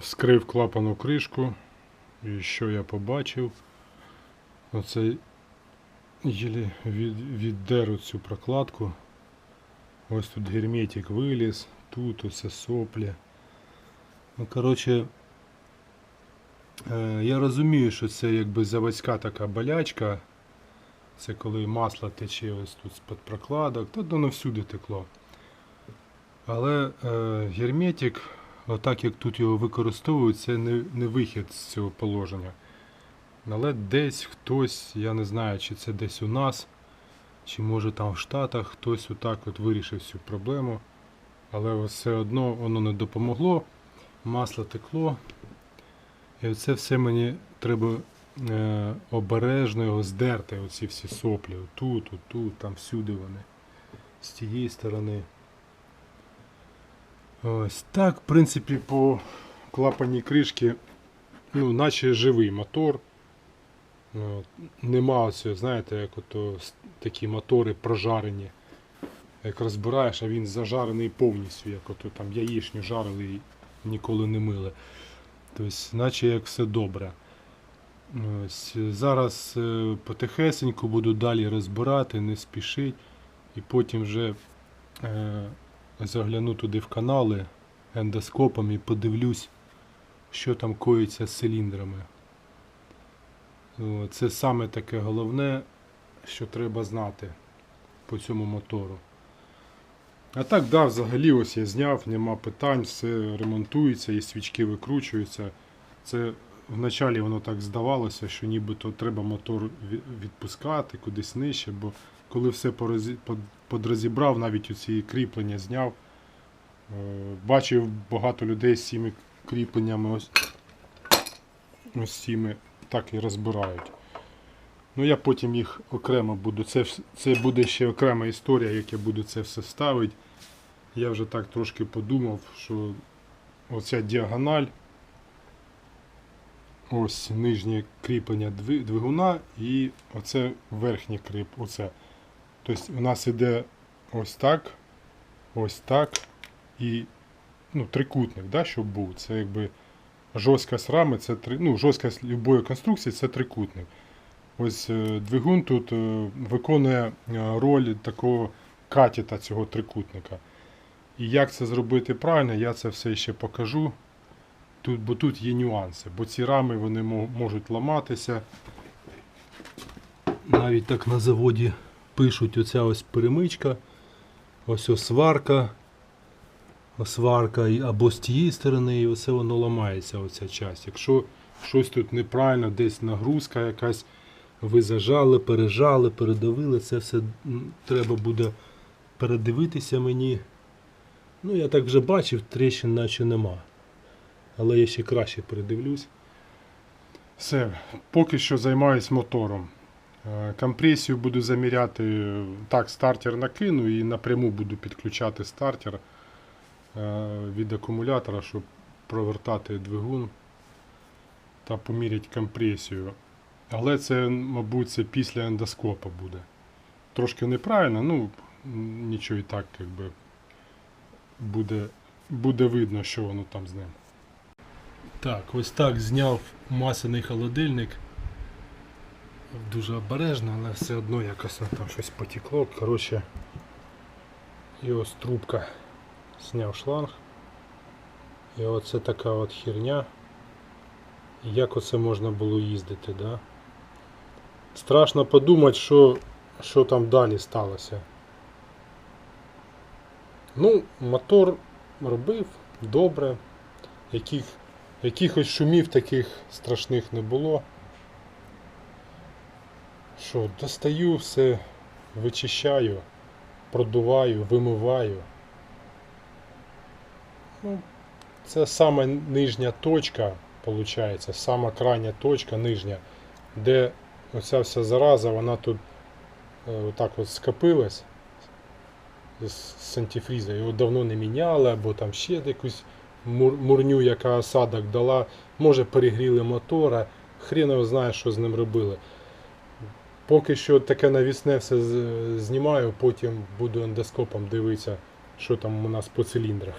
Вскрив клапану кришку. І що я побачив? Оце єлі від, віддеру цю прокладку. Ось тут герметик виліз, тут усе соплі. Ну, коротше, е, я розумію, що це якби заводська така болячка. Це коли масло тече ось тут з-під прокладок, та воно всюди текло. Але е, герметик, отак як тут його використовують, це не, не вихід з цього положення. Але десь хтось, я не знаю, чи це десь у нас, чи може там в Штатах хтось отак от вирішив цю проблему. Але все одно воно не допомогло, масло текло. І це все мені треба е, обережно його здерти, оці всі соплі. Тут, тут, там всюди вони. З тієї сторони. Ось так, в принципі, по клапаній кришки, ну, наче живий мотор. Нема оцього, знаєте, як ото такі мотори прожарені. Як розбираєш, а він зажарений повністю, як ото там яєчню жарили і ніколи не мили. Тобто, наче як все добре. Ось, зараз е, потихесеньку буду далі розбирати, не спішить. І потім вже е, загляну туди в канали ендоскопом і подивлюсь, що там коїться з циліндрами. Це саме таке головне, що треба знати по цьому мотору. А так, да, взагалі ось я зняв, нема питань, все ремонтується і свічки викручуються. Це вначалі воно так здавалося, що нібито треба мотор відпускати кудись нижче, бо коли все подрозібрав, навіть оці кріплення зняв. е, Бачив багато людей з цими кріпленнями ось, ось цими так і розбирають. Ну я потім їх окремо буду. Це, це буде ще окрема історія, як я буду це все ставити. Я вже так трошки подумав, що оця діагональ, ось нижнє кріплення двигуна і оце верхнє кріп. Оце. Тобто у нас іде ось так, ось так і ну, трикутник, да, щоб був. Це якби жорсткость рами, це три, ну, жорсткость любої конструкції це трикутник. Ось е, двигун тут е, виконує е, роль такого катета цього трикутника. І як це зробити правильно, я це все ще покажу. Тут, бо тут є нюанси, бо ці рами вони можуть ламатися. Навіть так на заводі пишуть оця ось перемичка, ось сварка, ось сварка або з тієї сторони, і оце воно ламається, оця часть. Якщо щось тут неправильно, десь нагрузка якась, ви зажали, пережали, передавили, це все треба буде передивитися мені. Ну, я так вже бачив, тріщин наче нема. Але я ще краще передивлюсь. Все, поки що займаюсь мотором. Е, Компресію буду заміряти. Так, стартер накину і напряму буду підключати стартер е, від акумулятора, щоб провертати двигун та поміряти компресію. Але це, мабуть, це після ендоскопа буде. Трошки неправильно, ну нічого і так, якби буде, буде видно, що воно там з ним. Так, ось так зняв масляний холодильник. Дуже обережно, але все одно якось там щось потекло. Коротше, і ось трубка. Зняв шланг. І оце така от херня. Як оце можна було їздити, да? Страшно подумати, що, що там далі сталося. Ну, мотор робив добре. Яких, якихось шумів таких страшних не було. Що, достаю все, вичищаю, продуваю, вимиваю. Ну, це саме нижня точка, виходить, сама крайня точка нижня, де оця вся зараза, вона тут е, отак от скопилась з з антифріза. Його давно не міняли, або там ще якусь мур- мурню, яка осадок дала. Може перегріли мотора, хрен його знає, що з ним робили. Поки що таке навісне все знімаю, потім буду ендоскопом дивитися, що там у нас по циліндрах.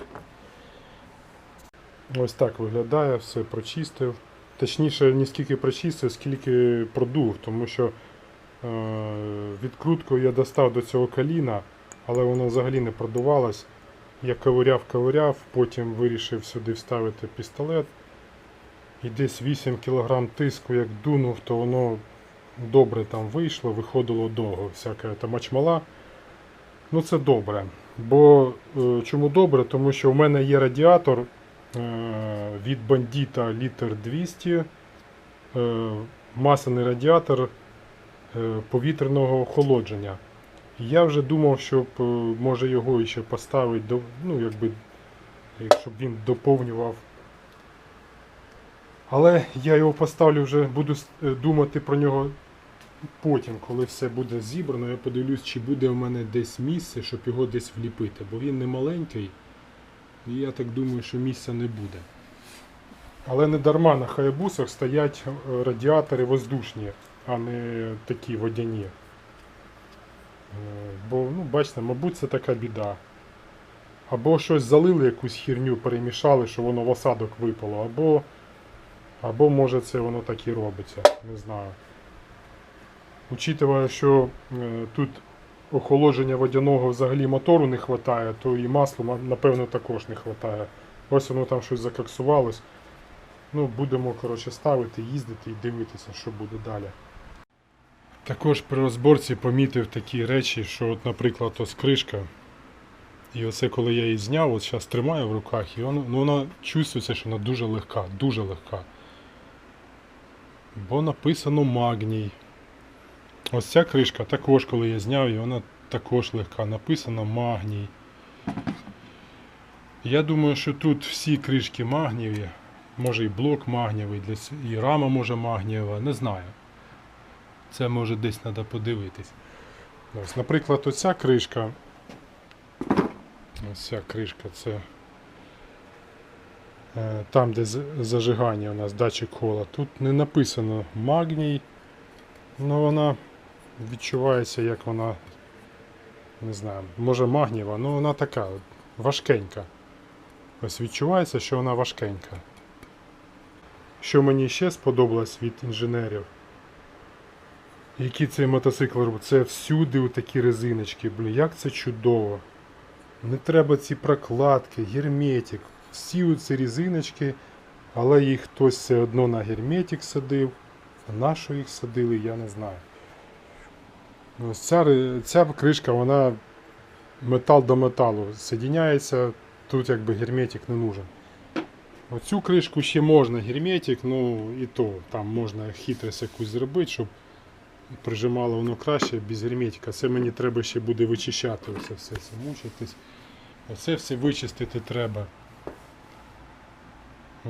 Ось так виглядає, все прочистив. Точніше, не скільки прочистив, скільки продув, тому що е, відкруткою я достав до цього коліна, але воно взагалі не продувалось. Я ковиряв, ковиряв, потім вирішив сюди вставити пістолет. І десь 8 кг тиску, як дунув, то воно добре там вийшло, виходило довго, всяка там мачмала. Ну це добре. Бо е, чому добре? Тому що в мене є радіатор е, від бандіта літр 200, е, масляний радіатор повітряного охолодження. Я вже думав, щоб може його ще поставити, ну, якби, щоб він доповнював. Але я його поставлю вже, буду думати про нього потім, коли все буде зібрано. Я подивлюсь, чи буде в мене десь місце, щоб його десь вліпити. Бо він не маленький, і я так думаю, що місця не буде. Але не дарма на хаябусах стоять е, радіатори воздушні, а не такі водяні. Е, Бо, ну, бачите, мабуть, це така біда. Або щось залили, якусь херню перемішали, що воно в осадок випало, або, або може це воно так і робиться. Не знаю. Учитывая, що е, тут охолодження водяного взагалі мотору не вистачає, то і маслу, напевно, також не вистачає. Ось воно там щось закоксувалось. Ну, будемо коротше, ставити, їздити і дивитися, що буде далі. Також при розборці помітив такі речі, що, от, наприклад, ось кришка. І оце коли я її зняв, от зараз тримаю в руках, і воно, ну, вона чувствується, що вона дуже легка, дуже легка. Бо написано магній. Ось ця кришка також, коли я зняв, і вона також легка. Написано магній. Я думаю, що тут всі кришки магнієві. Може і блок магнієвий, і рама може магнієва, не знаю. Це може десь треба подивитись. Ось, наприклад, оця кришка. Ось ця кришка це е, там, де зажигання у нас датчик кола. Тут не написано магній, але вона відчувається, як вона, не знаю, може магнієва, але вона така важкенька. Ось відчувається, що вона важкенька. Що мені ще сподобалось від інженерів, які цей мотоцикл робить, це всюди такі резиночки. Блін, як це чудово. Не треба ці прокладки, герметик. Всі оці резиночки, але їх хтось все одно на герметик садив. А на що їх садили, я не знаю. Ось ця, ця кришка, вона метал до металу соединяється, тут якби герметик не нужен. Оцю кришку ще можна герметик, ну і то там можна хитрость якусь зробити, щоб прижимало воно краще без герметика. Це мені треба ще буде вичищати оце все, це мучитись. Оце все вичистити треба.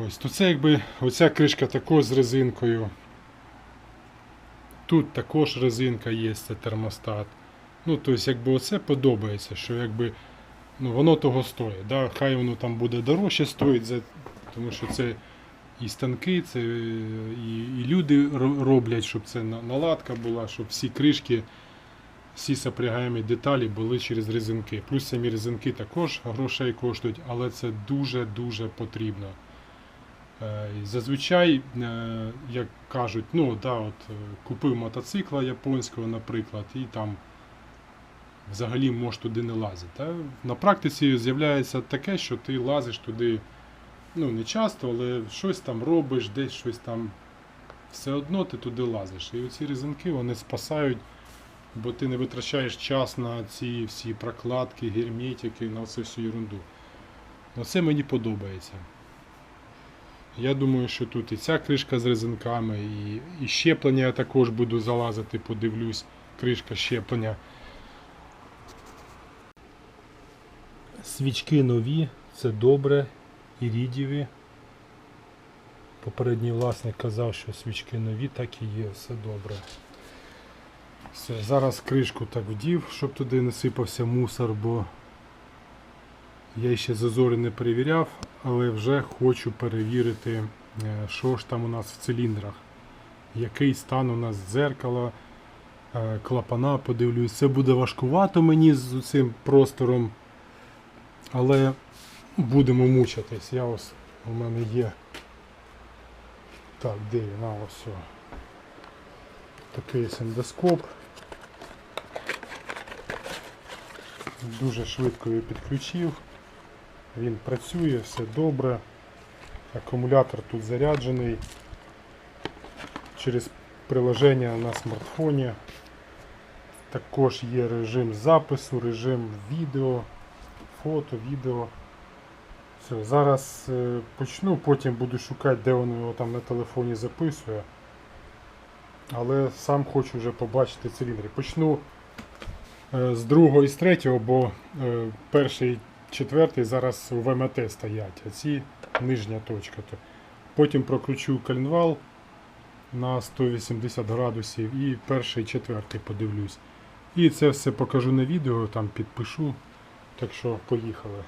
Ось, то це якби оця кришка також з резинкою. Тут також резинка є, це термостат. Ну, тобто, якби оце подобається, що якби ну, воно того стоїть. Да? Хай воно там буде дорожче стоїть, за, тому що це і станки, це і, і люди роблять, щоб це наладка була, щоб всі кришки, всі сопрягаємі деталі були через резинки. Плюс самі резинки також грошей коштують, але це дуже-дуже потрібно. Е, Зазвичай, е, як кажуть, ну да, от е, купив мотоцикла японського, наприклад, і там взагалі можеш туди не лазити. На практиці з'являється таке, що ти лазиш туди ну, не часто, але щось там робиш, десь щось там. Все одно ти туди лазиш. І оці резинки вони спасають, бо ти не витрачаєш час на ці всі прокладки, герметики, на цю всю ерунду. Оце мені подобається. Я думаю, що тут і ця кришка з резинками, і, і щеплення я також буду залазити, подивлюсь. Кришка щеплення. Свічки нові, це добре, ірідієві. Попередній власник казав, що свічки нові, так і є, все добре. Все, зараз кришку так вдів, щоб туди не сипався мусор, бо я ще зазори не перевіряв, але вже хочу перевірити, е, що ж там у нас в циліндрах. Який стан у нас дзеркала, е, клапана, подивлюсь. Це буде важкувато мені з цим простором, але будемо мучитись. Я ось у мене є. Так, де він? А, ось. Такий ендоскоп. Дуже швидко його підключив. Він працює, все добре. Акумулятор тут заряджений через приложення на смартфоні. Також є режим запису, режим відео, фото, відео. Все, зараз е, почну, потім буду шукати, де воно його там на телефоні записує. Але сам хочу вже побачити циліндри. Почну е, з другого і з третього, бо е, перший, четвертий зараз у ВМТ стоять, а ці нижня точка. Потім прокручу коленвал на 180 градусів і перший, четвертий подивлюсь. І це все покажу на відео, там підпишу. Так що поїхали.